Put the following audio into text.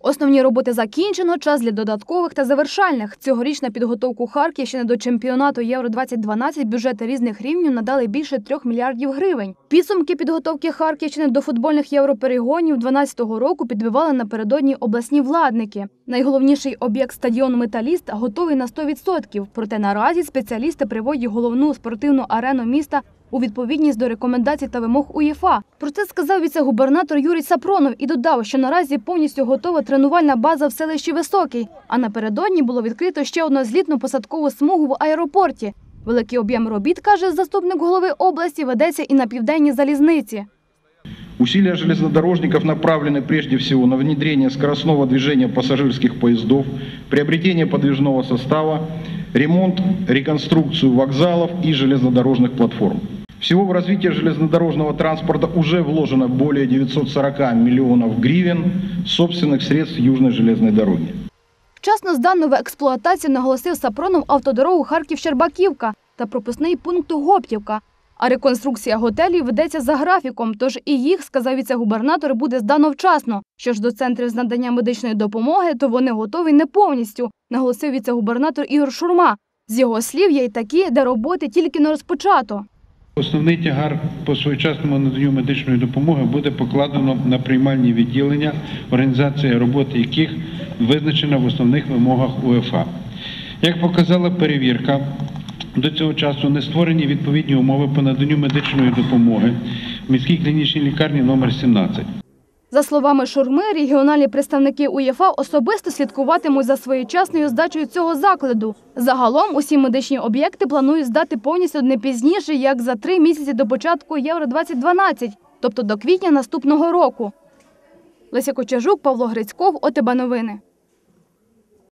Основні роботи закінчено. Час для додаткових та завершальних. Цьогоріч на підготовку Харківщини до чемпіонату Євро 2012 бюджети різних рівнів надали більше трьох мільярдів гривень. Підсумки підготовки Харківщини до футбольних європерегонів 2012 року підбивали напередодні обласні владники. Найголовніший об'єкт стадіон Металіст готовий на 100%. Проте наразі спеціалісти приводять головну спортивну арену міста у відповідність до рекомендацій та вимог УЄФА. Про це сказав віце-губернатор Юрій Сапронов і додав, що наразі повністю готова тренувальна база в селищі Високий. А напередодні було відкрито ще одну злітно-посадкову смугу в аеропорті. Великий об'єм робіт, каже заступник голови області, ведеться і на південній залізниці. Усилия железнодорожников направлены прежде всего на внедрение скоростного движения пассажирских поездов, приобретение подвижного состава, ремонт, реконструкцию вокзалов и железнодорожных платформ. Всего в развитие железнодорожного транспорта уже вложено более 940 миллионов гривен собственных средств Южной железной дороги. Вчасно здано в експлуатацію наголосив Сапронов автодорогу Харків-Щербаківка та пропускний пункт Гоптівка. А реконструкція готелів ведеться за графіком, тож і їх, сказав віце-губернатор, буде здано вчасно. Що ж до центрів з надання медичної допомоги, то вони готові не повністю, наголосив віце-губернатор Ігор Шурма. З його слів, є й такі, де роботи тільки не розпочато. Основний тягар по своєчасному наданню медичної допомоги буде покладено на приймальні відділення, організація роботи яких визначена в основних вимогах УЕФА. Як показала перевірка, до цього часу не створені відповідні умови по наданню медичної допомоги в міській клінічній лікарні номер 17. За словами Шурми, регіональні представники УЄФА особисто слідкуватимуть за своєчасною здачею цього закладу. Загалом усі медичні об'єкти планують здати повністю не пізніше, як за три місяці до початку Євро 2012, тобто до квітня наступного року. Леся Кочажук, Павло Грицьков, ОТБ Новини.